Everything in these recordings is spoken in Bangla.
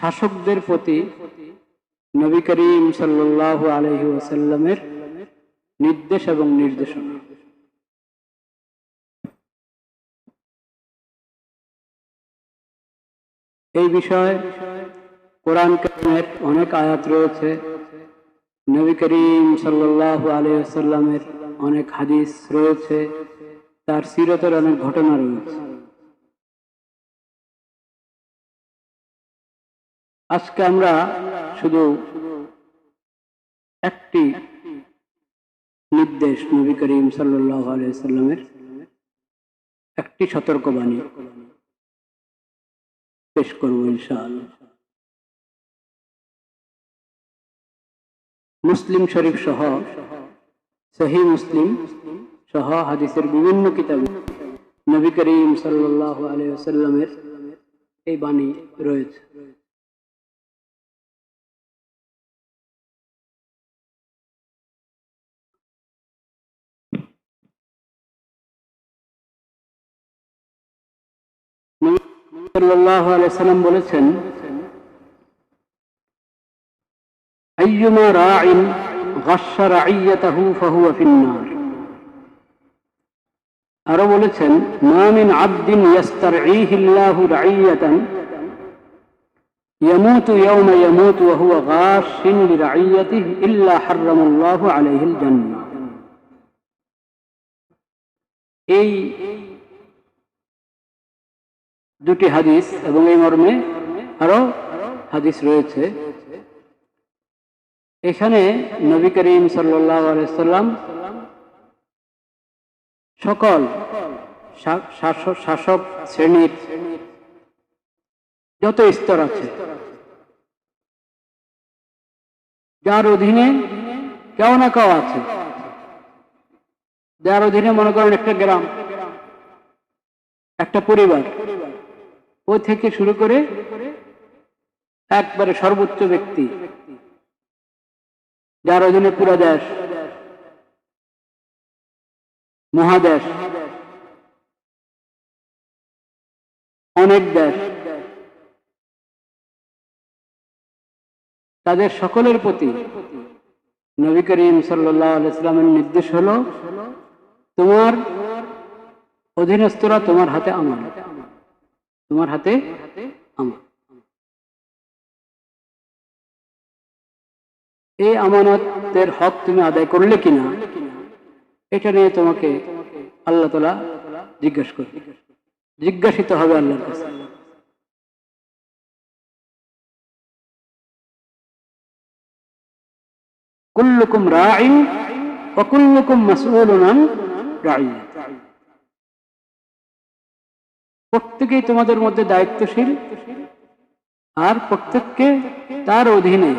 শাসকদের প্রতি নবী করিম সাল্লাহ আলহি ওয়াসাল্লামের নির্দেশ এবং নির্দেশনা। এই বিষয়ে কোরআন কারিমের অনেক আয়াত রয়েছে। নবী করিম সাল্লাহ আলহামের অনেক হাদিস রয়েছে। তার সিরতের অনেক ঘটনা রয়েছে। আজকে আমরা শুধু একটি নির্দেশ নবী করিম সাল্লাহ আলাইসাল্লামের একটি সতর্কবাণী পেশ করব ইনশাআল্লাহ। মুসলিম শরীফ সহ সহি মুসলিম সহ হাদিসের বিভিন্ন কিতাবে নবী করিম সাল্লাহ আলাইসাল্লামের এই বাণী রয়েছে। সাল্লাহ আলাইসাল্লাম বলেছেন أيما راع غش رعيته فهو في النار আরো বলেছেন মা মিন আবদিন ইয়াস্তারঈহি আল্লাহু রাইয়াতান يموت يوم يموت وهو غاش لرعيته إلا حرم الله عليه الجنة এই দুটি হাদিস এবং এই মর্মে আরও হাদিস রয়েছে। এখানে নবী করিম সাল্লাম সকল শাসক শ্রেণির যত স্তর আছে, যার অধীনে কেউ না কেউ আছে, যার অধীনে মনে করেন একটা গ্রাম, একটা পরিবার ও থেকে শুরু করে একবারে সর্বোচ্চ ব্যক্তি, যার অধীনে পুরো দেশ মহাদেশ, অনেক দেশ। তাদের সকলের প্রতি নবী করিম সাল্লামের নির্দেশ হলো, তোমার অধীনস্থরা তোমার হাতে আমার। তোমার হাতে আমার। এই আমানতের হক তুমি আদায় করলে কিনা, এটা নিয়ে তোমাকে আল্লাহ তালা জিজ্ঞাসা করবে। জিজ্ঞাসিত হবে আল্লাহর কাছে। কুল্লুকুম রাইন অকুল্লুকুম মাসউলুন রাইয়া প্রত্যেকেই তোমাদের মধ্যে দায়িত্বশীল আর প্রত্যেককে তার অধীনে।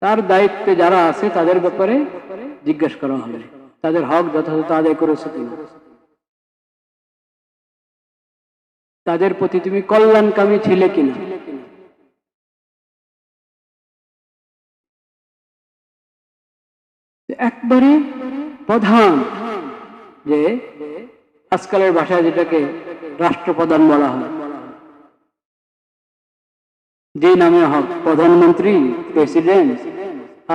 তার দায়িত্বে যারা আছে তাদের ব্যাপারে জিজ্ঞাসা করা হবে। তাদের হক যথাযথ আদায় করেছে কিনা? তাদের প্রতি তুমি কল্যাণকামী ছিলে কিনা? একবারে প্রধান যে আজকালের ভাষায় যেটাকে রাষ্ট্রপ্রধান বলা হয়। যে নামে হক প্রধানমন্ত্রী, প্রেসিডেন্ট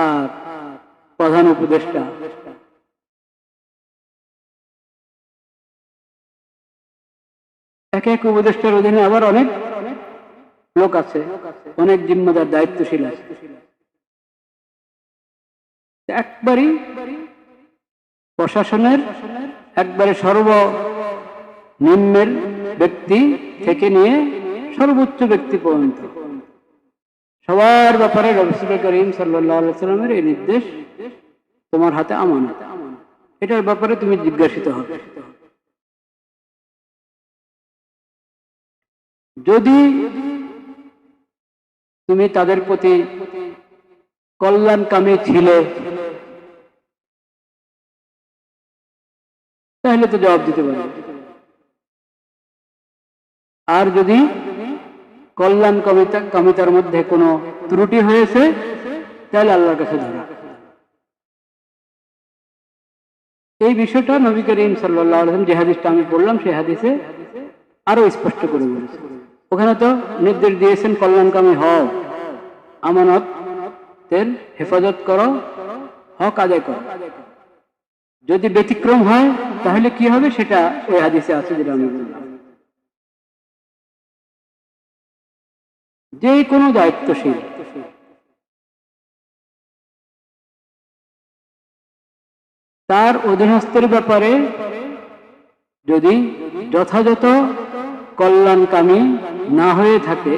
আর প্রধান উপদেষ্টা। এক এক উপদেষ্টার অধীনে আবার অনেক লোক আছে, অনেক জিম্মাদার, দায়িত্বশীল আছে। একবারই প্রশাসনের একবারে সর্ব নিম্নের ব্যক্তি থেকে নিয়ে সর্বোচ্চ ব্যক্তি পর্যন্ত। সবার ব্যাপারে রবিসুল করিম সাল্লামের এই নির্দেশ তোমার হাতে আমান এটার ব্যাপারে তুমি জিজ্ঞাসিত হবে। যদি তুমি তাদের প্রতি কল্যাণকামী ছিলে তাহলে তো জবাব দিতে পারবে আর যদি কল্যাণ কমিতা, কমিতার মধ্যে কোনো ত্রুটি হয়েছে, তাহলে আল্লাহর কাছে ধরা। এই বিষয়টা নবী করিম সাল্লাম যে হাদিসটা আমি পড়লাম, সেই হাদিসে আরও স্পষ্ট করে বলেছে। ওখানে তো নির্দেশ দিয়েছেন, কল্যাণকামী হও, আমানতের হেফাজত করো, হক আদায় করো। যদি ব্যতিক্রম হয়, তাহলে কি হবে? সেটা ওই হাদিসে আছে যেটা আমি বললাম। যে কোনো দায়িত্বশীল। তার অধীনস্থের ব্যাপারে যদি যথাযথ কল্যাণকামী না হয়ে থাকে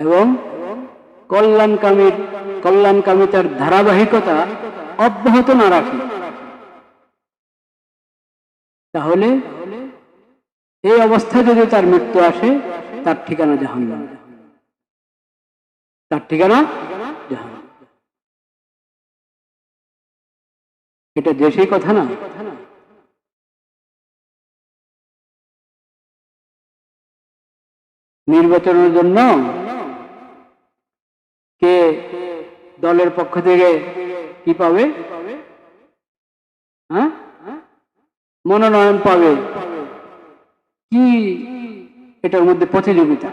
এবং কল্যাণকামীর কল্যাণকামিতার ধারাবাহিকতা অব্যাহত না রাখে। তাহলে এই অবস্থায় যদি তার মৃত্যু আসে, তার ঠিকানা জাহান্নাম। তার ঠিকানা জাহান্নাম। এটা দেশেই কথা না। নির্বাচনের জন্য দলের পক্ষ থেকে কি পাবে? হ্যাঁ? মনোনয়ন পাবে। কি এটার মধ্যে প্রতিযোগিতা?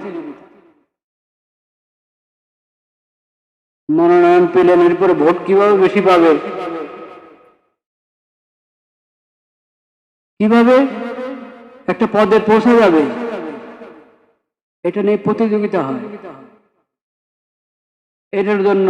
মনোনয়ন পেলেন এরপরে ভোট কীভাবে বেশি পাবে? কীভাবে? একটা পদে পৌঁছা যাবে। এটা নিয়ে প্রতিযোগিতা হয়। এটার জন্য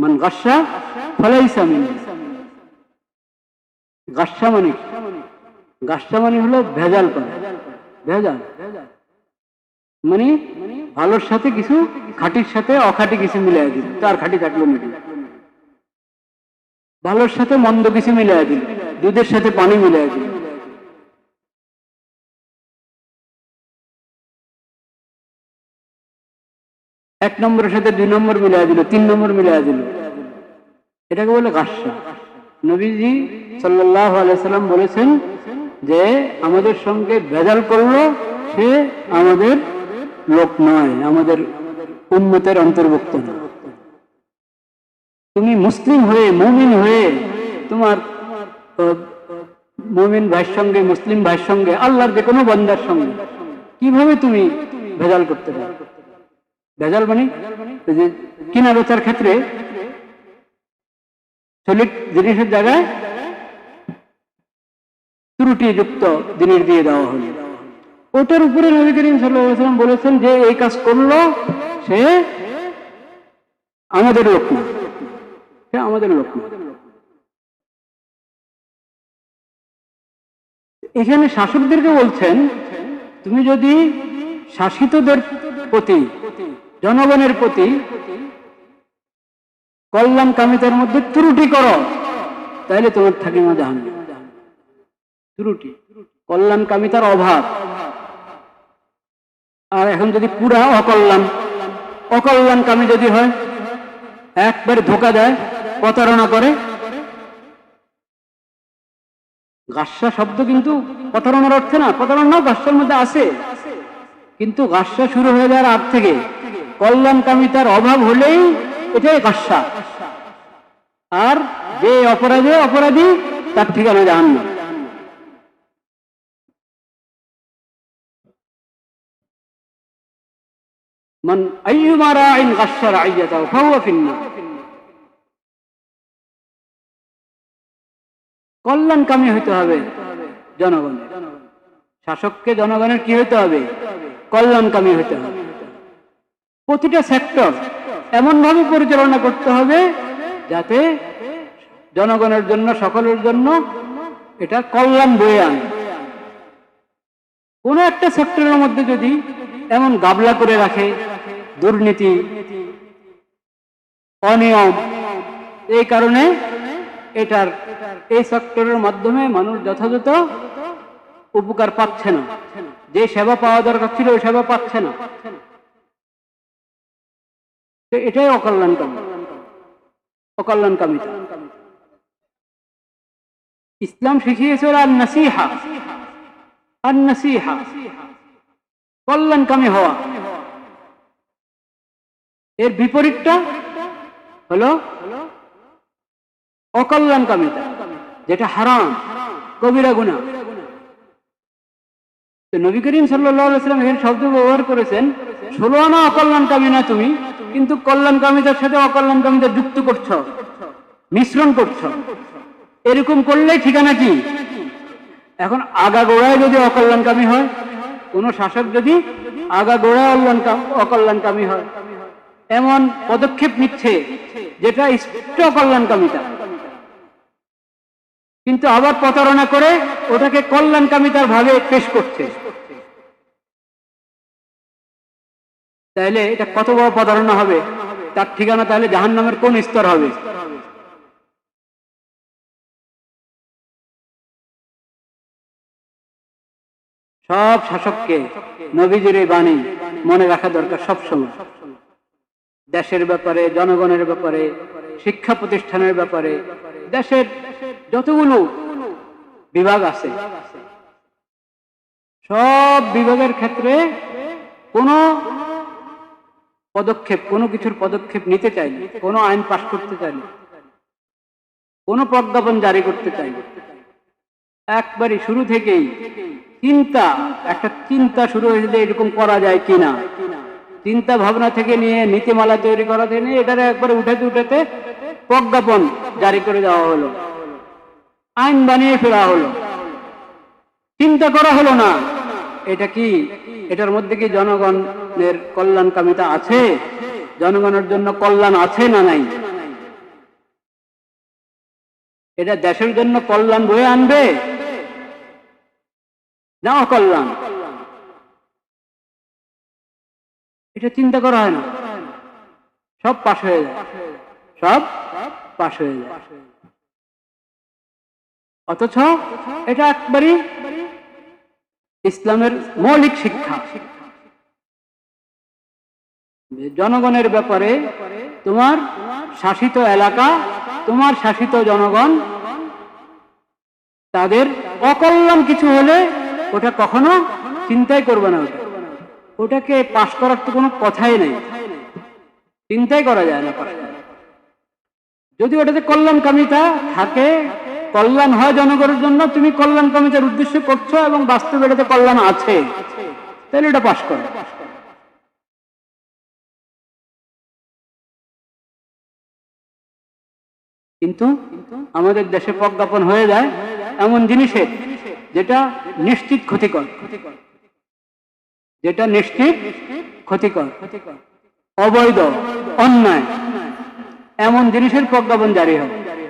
মান মানে? মানে ভেজাল ভেজাল। মানে ভালোর সাথে কিছু, খাঁটির সাথে অখাটি কিছু মিলাই দিল। তার খাঁটি থাকল মিটি ভালোর সাথে মন্দ কিছু মিলাই দিল। দুধের সাথে পানি মিলাই দিল। এক নম্বরের সাথে দুই নম্বর মিলাই দিল, তিন নম্বর মিলাই দিল। এটাকে বলে গাসা নবীজি আলাইসাল্লাম বলেছেন যে, আমাদের সঙ্গে ভেজাল করল, সে আমাদের লোক নয়, আমাদের উন্মতের অন্তর্ভুক্ত নয় তুমি মুসলিম হয়ে, মুমিন হয়ে, তোমার মুমিন ভাইয়ের সঙ্গে, মুসলিম ভাইয়ের সঙ্গে, আল্লাহর যে কোনো বন্দার সঙ্গে, কীভাবে তুমি ভেজাল করতে পারো? ভেজাল মানে যে কিনা বেচার ক্ষেত্রে সলিড জিনিসের জায়গায় ত্রুটিযুক্ত জিনিস দিয়ে দেওয়া হলো। ওটার উপরে নবী করিম সাল্লাম বলেছেন যে এই কাজ করল সে আমাদের লোক না। সে আমাদের লোক না। এখানে শাসকদেরকে বলছেন, তুমি যদি শাসিতদের প্রতি জনগণের প্রতি কল্যাণ কামিতার মধ্যে ত্রুটি করো তাহলে তোমার থাকিমা জাহান ত্রুটি, কল্যাণ কামিতার অভাব। আর এখন যদি পুরা অকল্যাণ অকল্যাণ কামি যদি হয়, একবারে ধোকা দেয়, প্রতারণা করে। গাসা শব্দ কিন্তু প্রতারণার অর্থে না প্রতারণা গাসার মধ্যে আছে কিন্তু গাসা শুরু হয়ে যাওয়ার আগ থেকে কল্যাণকামিতার অভাব হলেই এটাই গাসা আর যে অপরাধে অপরাধী, তার ঠিকানা জাহান না কল্যাণকামী হইতে হবে জনগণের। শাসককে জনগণের কি হইতে হবে? কল্যাণকামী হইতে হবে। প্রতিটা সেক্টর এমন ভাবে পরিচালনা করতে হবে যাতে জনগণের জন্য, সকলের জন্য এটা কল্যাণ বয়ে আনে। কোন একটা সেক্টরের মধ্যে যদি এমন গাবলা করে রাখে, দুর্নীতি, অনিয়ম, এই কারণে এটার, এই সেক্টরের মাধ্যমে মানুষ যথাযথ উপকার পাচ্ছে না। যে সেবা পাওয়া দরকার ছিল, ওই সেবা পাচ্ছে না। তো এটাই অকল্যাণকামী। অকল্যাণকামিতা। ইসলাম শিখিয়েছে ওরা নাসিহা আর নাসিহা কল্যাণকামী হওয়া। এর বিপরীতটা হলো অকল্যাণকামিতা, যেটা হারাম কবিরা গুণা নবী করিম সাল্লাম এখানে শব্দ ব্যবহার করেছেন, ষোলো আনা অকল্যাণকামী না তুমি? কিন্তু কল্যাণকামিতার সাথে অকল্যাণকামিতা যুক্ত করছ, মিশ্রণ করছ। এরকম করলেই ঠিকানা কি? এখন আগা গোড়ায় যদি অকল্যাণকামী হয়, কোন শাসক যদি আগা গোড়ায় অকল্যাণকাম- অকল্যাণকামী হয়, এমন পদক্ষেপ নিচ্ছে যেটা স্পষ্ট অকল্যাণকামিতা কিন্তু আবার প্রতারণা করে ওটাকে কল্যাণকামিতার ভাবে পেশ করছে। তাহলে এটা কত বড় প্রতারণা হবে? তার ঠিকানা তাহলে জাহান নামের কোন স্তর হবে? সব শাসককে নবীজির এই বাণী মনে রাখা দরকার সবসময় দেশের ব্যাপারে, জনগণের ব্যাপারে, শিক্ষা প্রতিষ্ঠানের ব্যাপারে, দেশের যতগুলো বিভাগ আছে, সব বিভাগের ক্ষেত্রে কোনো পদক্ষেপ, কোনো কিছুর পদক্ষেপ নিতে চাইলে কোনো আইন পাশ করতে চাইলে কোনো প্রজ্ঞাপন জারি করতে চাইলে একবারই শুরু থেকেই চিন্তা, একটা চিন্তা শুরু হয়েছে যে এরকম করা যায় কিনা। চিন্তা ভাবনা থেকে নিয়ে নীতিমালা তৈরি করা থেকে নিয়ে এটারে একবারে উঠাতে উঠাতে প্রজ্ঞাপন জারি করে দেওয়া হলো। আইন বানিয়ে ফেলা হলো। চিন্তা করা হলো না। এটা কি? এটার মধ্যে কি জনগণের কল্যাণকামিতা আছে? জনগণের জন্য কল্যাণ আছে না নাই? এটা দেশের জন্য কল্যাণ বয়ে আনবে? না অকল্যাণ এটা চিন্তা করা হয় না। সব পাশ হয়ে যায়। সব পাশ হয়ে যায়। অথচ এটা একবারই ইসলামের মৌলিক শিক্ষা। যে জনগণের ব্যাপারে তোমার শাসিত এলাকা, তোমার শাসিত জনগণ, তাদের অকল্যাণ কিছু হলে ওটা কখনো চিন্তাই করবে না ওটা। ওটাকে পাশ করার তো কোনো কথাই নেই। চিন্তাই করা যায় না যদি ওটাতে কল্যাণ কল্যাণকামিতা থাকে, কল্যাণ হয় জনগণের জন্য, তুমি কল্যাণ কল্যাণকামিতার উদ্দেশ্য করছ এবং বাস্তবে এটাতে কল্যাণ আছে, তাহলে এটা পাশ করো। কিন্তু আমাদের দেশে প্রজ্ঞাপন হয়ে যায় এমন জিনিসের যেটা নিশ্চিত ক্ষতিকর। যেটা নিশ্চিত ক্ষতিকর। অবৈধ, অন্যায়, এমন জিনিসের প্রজ্ঞাপন জারি হয়।